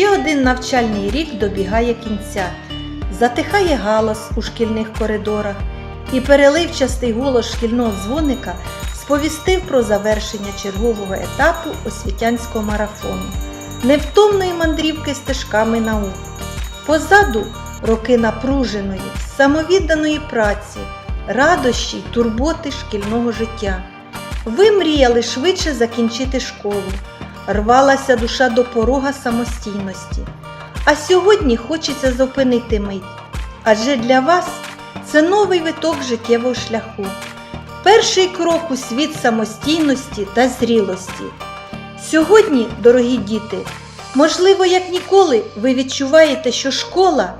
Ще один навчальний рік добігає кінця. Затихає галас у шкільних коридорах, і переливчастий голос шкільного дзвоника сповістив про завершення чергового етапу освітянського марафону, невтомної мандрівки стежками наук. Позаду роки напруженої, самовідданої праці, радощі й турботи шкільного життя. Ви мріяли швидше закінчити школу, рвалася душа до порога самостійності. А сьогодні хочеться зупинити мить, адже для вас це новий виток життєвого шляху, перший крок у світ самостійності та зрілості. Сьогодні, дорогі діти, можливо, як ніколи, ви відчуваєте, що школа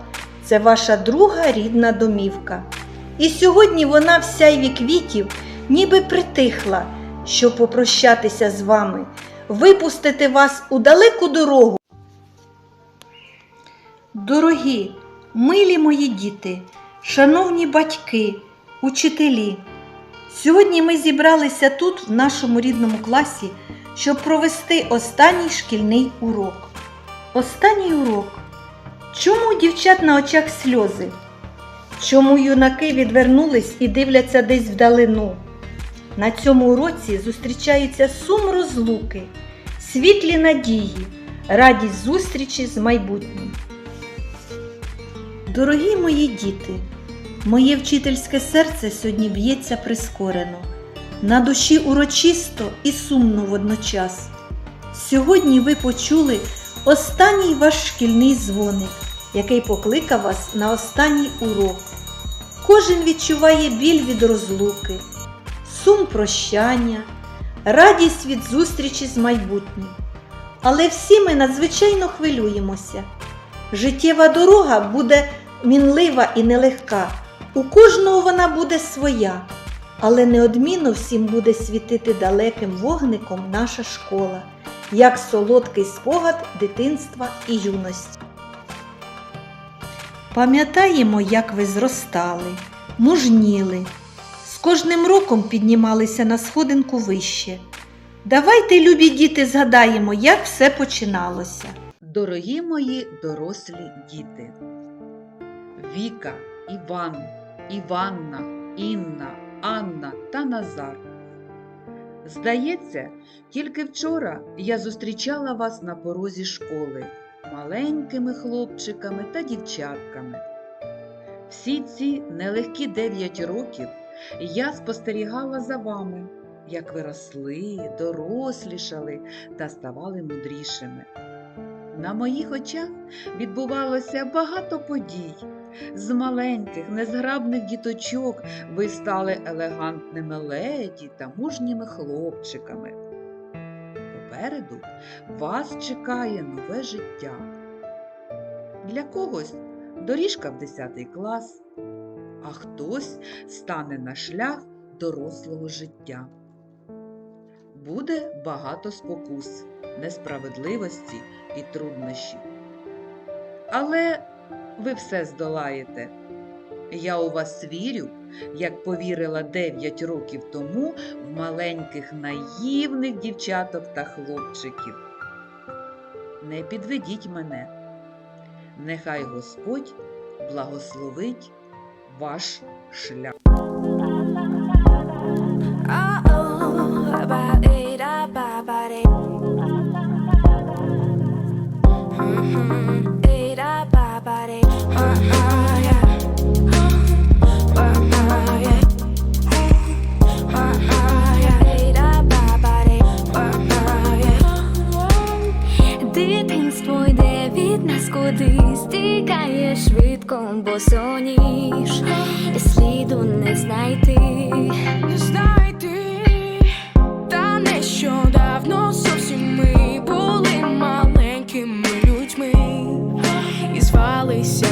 це ваша друга рідна домівка. І сьогодні вона в сяйві квітів ніби притихла, щоб попрощатися з вами, випустити вас у далеку дорогу. Дорогі, милі мої діти, шановні батьки, учителі, сьогодні ми зібралися тут, в нашому рідному класі, щоб провести останній шкільний урок. Останній урок. Чому у дівчат на очах сльози? Чому юнаки відвернулись і дивляться десь вдалину? На цьому уроці зустрічаються сум розлуки, світлі надії, радість зустрічі з майбутнім. Дорогі мої діти, моє вчительське серце сьогодні б'ється прискорено, на душі урочисто і сумно водночас. Сьогодні ви почули останній ваш шкільний дзвоник, який покликав вас на останній урок. Кожен відчуває біль від розлуки, сум прощання, радість від зустрічі з майбутнім. Але всі ми надзвичайно хвилюємося. Життєва дорога буде мінлива і нелегка. У кожного вона буде своя, але неодмінно всім буде світити далеким вогником наша школа, як солодкий спогад дитинства і юності. Пам'ятаємо, як ви зростали, мужніли, кожним роком піднімалися на сходинку вище. Давайте, любі діти, згадаємо, як все починалося. Дорогі мої дорослі діти, Віка, Іван, Іванна, Інна, Анна та Назар. Здається, тільки вчора я зустрічала вас на порозі школи маленькими хлопчиками та дівчатками. Всі ці нелегкі дев'ять років я спостерігала за вами, як ви росли, дорослішали та ставали мудрішими. На моїх очах відбувалося багато подій. З маленьких, незграбних діточок ви стали елегантними леді та мужніми хлопчиками. Попереду вас чекає нове життя. Для когось доріжка в 10 клас, а хтось стане на шлях дорослого життя. Буде багато спокус, несправедливості і труднощів. Але ви все здолаєте. Я у вас вірю, як повірила 9 років тому в маленьких наївних дівчаток та хлопчиків. Не підведіть мене. Нехай Господь благословить ваш шлях. Швидко, бо соніш, і сліду не знайти. не знайти, та нещодавно зовсім ми були маленькими людьми і звалися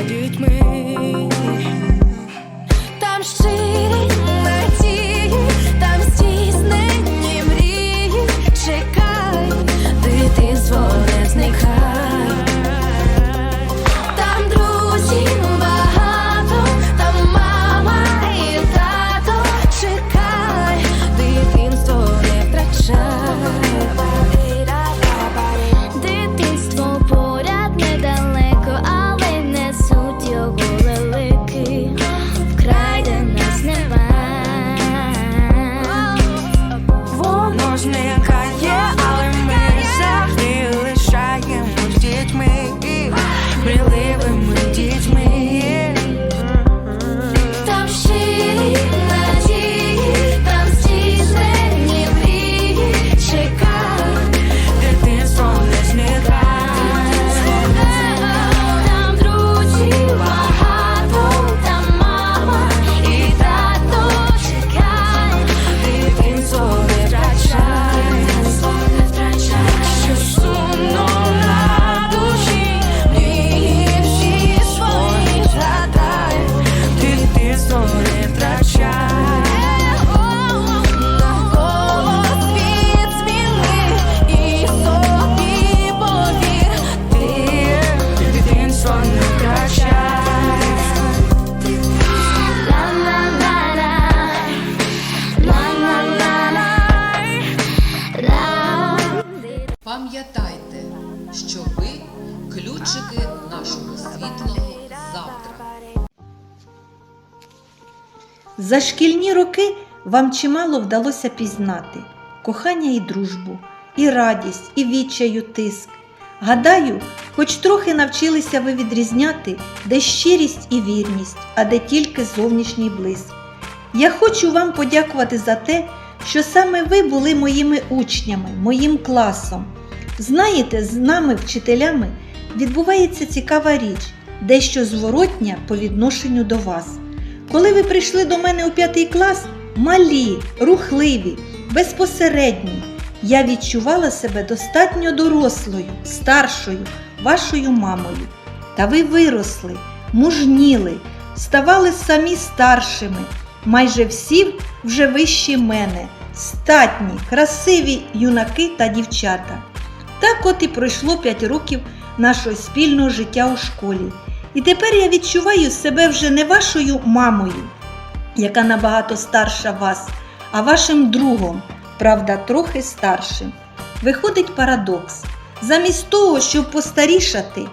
шкільні роки вам чимало вдалося пізнати кохання і дружбу, і радість, і відчаю тиск. Гадаю, хоч трохи навчилися ви відрізняти, де щирість і вірність, а де тільки зовнішній блиск. Я хочу вам подякувати за те, що саме ви були моїми учнями, моїм класом. Знаєте, з нами, вчителями, відбувається цікава річ, дещо зворотня по відношенню до вас. Коли ви прийшли до мене у п'ятий клас, малі, рухливі, безпосередні, я відчувала себе достатньо дорослою, старшою, вашою мамою. Та ви виросли, мужніли, ставали самі старшими, майже всі вже вищі мене, статні, красиві юнаки та дівчата. Так от і пройшло 5 років нашого спільного життя у школі. І тепер я відчуваю себе вже не вашою мамою, яка набагато старша вас, а вашим другом, правда, трохи старшим. Виходить парадокс. Замість того, щоб постарішати,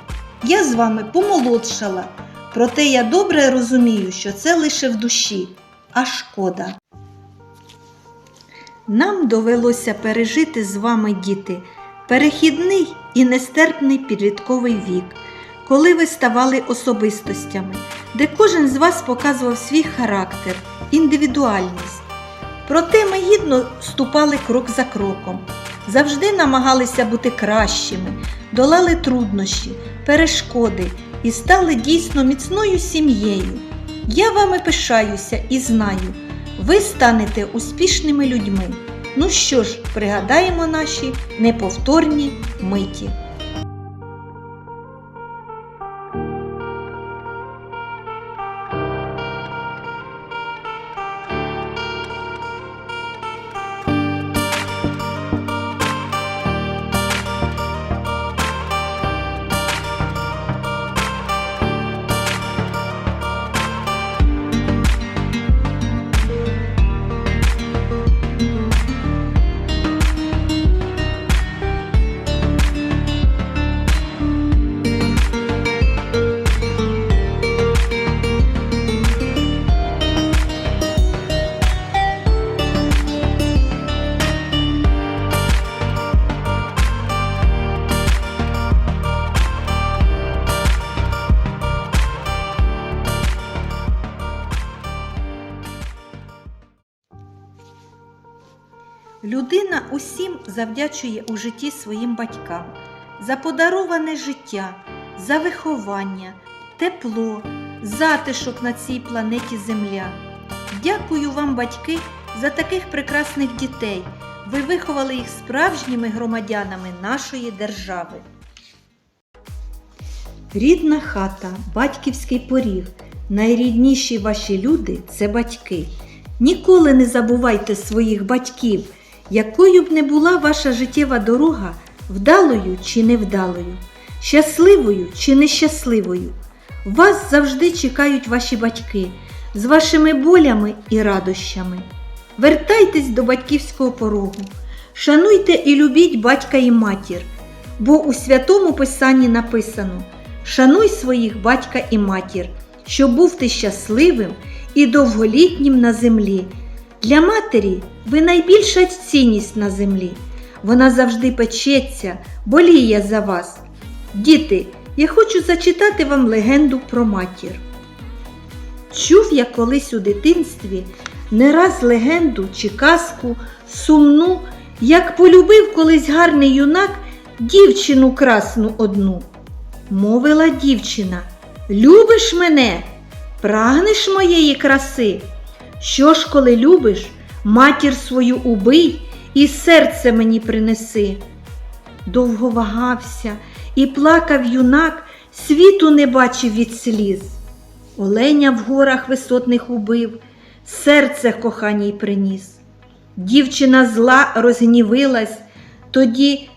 я з вами помолодшала. Проте я добре розумію, що це лише в душі, а шкода. Нам довелося пережити з вами, діти, перехідний і нестерпний підлітковий вік, коли ви ставали особистостями, де кожен з вас показував свій характер, індивідуальність. Проте ми гідно ступали крок за кроком, завжди намагалися бути кращими, долали труднощі, перешкоди і стали дійсно міцною сім'єю. Я вами пишаюся і знаю, ви станете успішними людьми. Ну що ж, пригадаємо наші неповторні миті. Людина усім завдячує у житті своїм батькам за подароване життя, за виховання, тепло, затишок на цій планеті Земля. Дякую вам, батьки, за таких прекрасних дітей. Ви виховали їх справжніми громадянами нашої держави. Рідна хата, батьківський поріг. Найрідніші ваші люди це батьки. Ніколи не забувайте своїх батьків, якою б не була ваша життєва дорога, вдалою чи невдалою, щасливою чи нещасливою. Вас завжди чекають ваші батьки з вашими болями і радощами. Вертайтесь до батьківського порогу, шануйте і любіть батька і матір, бо у святому писанні написано: Шануй своїх батька і матір, щоб був ти щасливим і довголітнім на землі. Для матері ви найбільша цінність на землі. Вона завжди печеться, боліє за вас. Діти, я хочу зачитати вам легенду про матір. Чув я колись у дитинстві не раз легенду чи казку сумну, як полюбив колись гарний юнак дівчину красну одну. Мовила дівчина, любиш мене, прагнеш моєї краси? Що ж, коли любиш, матір свою убий і серце мені принеси. Довго вагався і плакав юнак, світу не бачив від сліз. Оленя в горах висотних убив, серце коханій приніс. Дівчина зла розгнівилась, тоді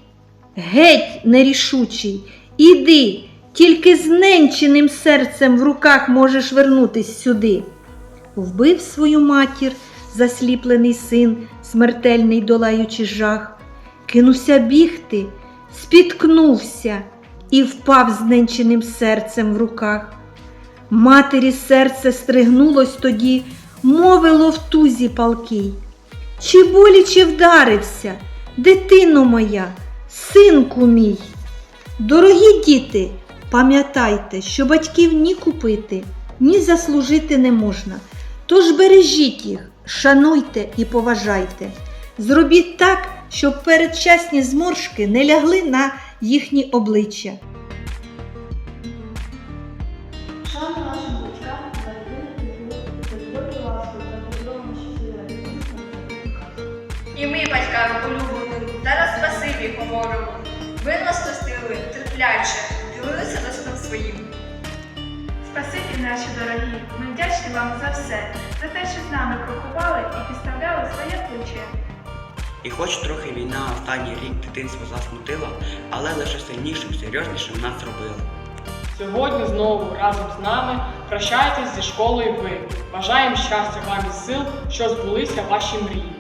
геть нерішучий, іди, тільки з ненченим серцем в руках можеш вернутись сюди. Вбив свою матір, засліплений син, смертельний долаючи жах, кинувся бігти, спіткнувся і впав з ненченим серцем в руках. Матері серце стригнулось тоді, мовило в тузі палкий. Чи боляче вдарився, дитино моя, синку мій. Дорогі діти, пам'ятайте, що батьків ні купити, ні заслужити не можна. Тож бережіть їх, шануйте і поважайте. Зробіть так, щоб передчасні зморшки не лягли на їхні обличчя. І ми батькам улюбленим зараз спасибі говоримо. Ви нас ростили терпляче, ділилися досвідом своїм. Спасибі, наші дорогі, вдячні вам за все, за те, що з нами крокували і підставляли своє плече. І хоч трохи війна останній рік дитинство засмутила, але лише сильнішим, серйознішим нас робила. Сьогодні знову разом з нами прощайтесь зі школою ви. Бажаємо щастя вам і сил, що збулися ваші мрії.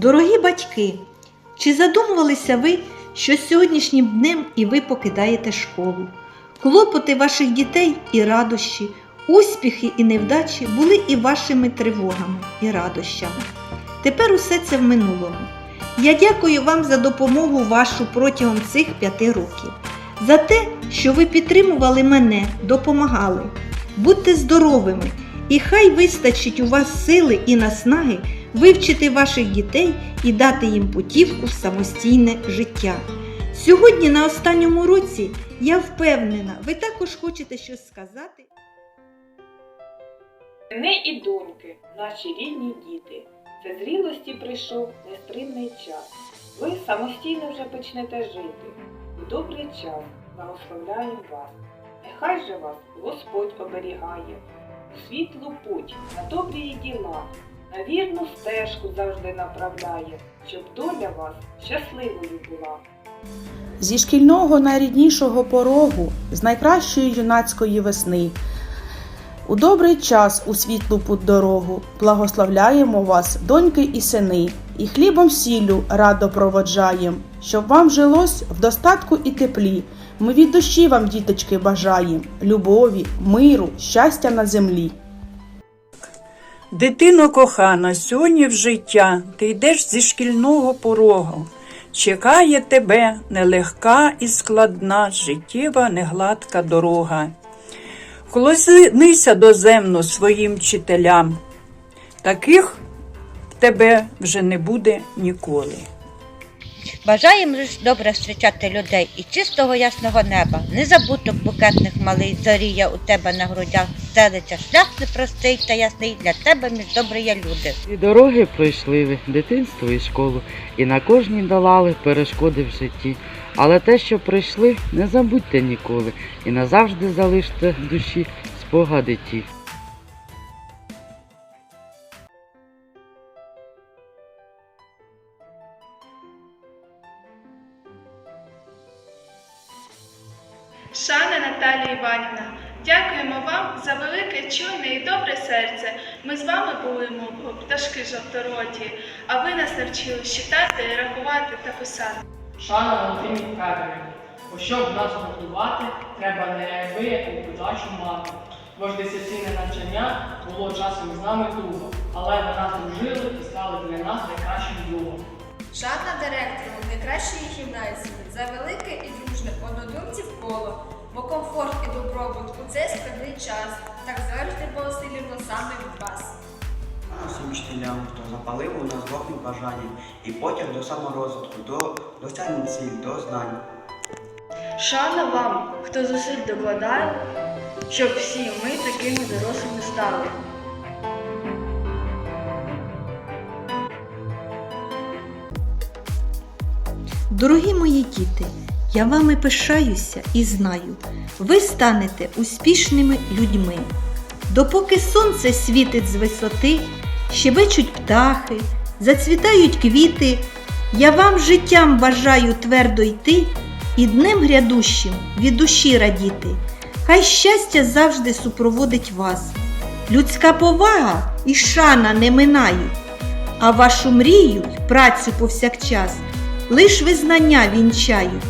Дорогі батьки, чи задумувалися ви, що сьогоднішнім днем і ви покидаєте школу? Клопоти ваших дітей і радощі, успіхи і невдачі були і вашими тривогами і радощами. Тепер усе це в минулому. Я дякую вам за допомогу вашу протягом цих п'яти років, за те, що ви підтримували мене, допомагали. Будьте здоровими, і хай вистачить у вас сили і наснаги вивчити ваших дітей і дати їм путівку в самостійне життя. Сьогодні, на останньому році, я впевнена, ви також хочете щось сказати. Сини і доньки, наші рідні діти, це зрілості прийшов нестримний час. Ви самостійно вже почнете жити. У добрий час благословляємо вас. Нехай же вас Господь оберігає, у світлу путь на добрі діла, на вірну стежку завжди направляє, щоб доля вас щасливою була. Зі шкільного найріднішого порогу, з найкращої юнацької весни. У добрий час у світлу путь дорогу благословляємо вас, доньки і сини, і хлібом сіллю радо проводжаєм, щоб вам жилось в достатку і теплі. Ми від душі вам, діточки, бажаєм любові, миру, щастя на землі. Дитино кохана, сьогодні в життя ти йдеш зі шкільного порогу. Чекає тебе нелегка і складна життєва негладка дорога. Вклонися доземно своїм вчителям. Таких в тебе вже не буде ніколи. Бажаємо ж добре зустрічати людей і чистого ясного неба, незабуток букетних малий зорія у тебе на грудях, стелиться шлях непростий та ясний для тебе між добрі є люди. І дороги пройшли дитинство і школу, і на кожній долали перешкоди в житті. Але те, що пройшли, не забудьте ніколи, і назавжди залиште душі спогади ті. Нас навчили читати, рахувати та писати. Шана Валентині Федорівні. Бо щоб нас готувати, треба неабияку удачу мати. Бо ж дисципліне навчання було часом з нами туго, але ви нас дружили і стали для нас найкращим другом. Шана директору найкращої гімназії за велике і дружне однодумців коло, бо комфорт і добробут у цей складний час так завжди посилювало саме від вас. Усім вчителям, хто запалив у нас вогонь бажання і потяг до саморозвитку, до досягнень ціль, до знань. Шана вам, хто зусиль докладає, щоб всі ми такими дорослими стали. Дорогі мої діти, я вами пишаюся і знаю, ви станете успішними людьми. Допоки сонце світить з висоти, щебечуть птахи, зацвітають квіти, я вам життям бажаю твердо йти і днем грядущим від душі радіти. Хай щастя завжди супроводить вас. людська повага і шана не минають, а вашу мрію й працю повсякчас лиш визнання вінчають.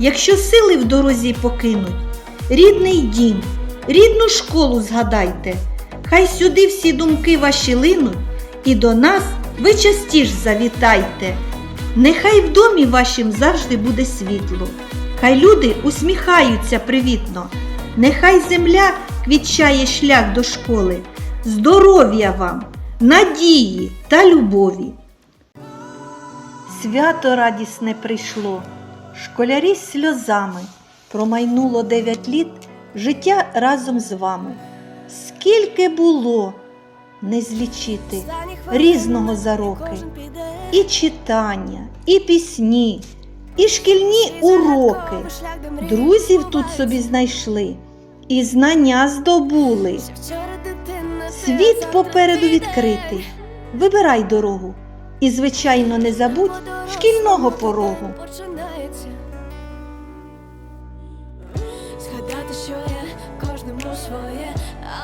Якщо сили в дорозі покинуть, рідний дім, рідну школу згадайте, хай сюди всі думки ваші линуть, і до нас ви частіш завітайте. Нехай в домі вашім завжди буде світло, хай люди усміхаються привітно, нехай земля квітчає шлях до школи, здоров'я вам, надії та любові. Свято радісне прийшло, школярі сльозами, промайнуло дев'ять літ життя разом з вами. Скільки було не злічити різного за роки, і читання, і пісні, і шкільні уроки. Друзів тут собі знайшли, і знання здобули. Світ попереду відкритий. Вибирай дорогу. І, звичайно, не забудь шкільного порогу. Згадати, що є кожному своє,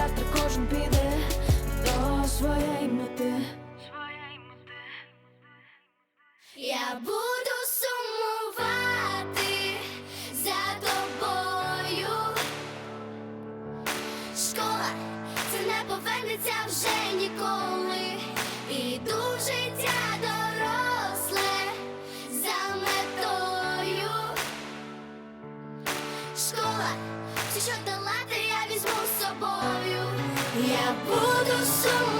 завтра кожен піде до своєї все,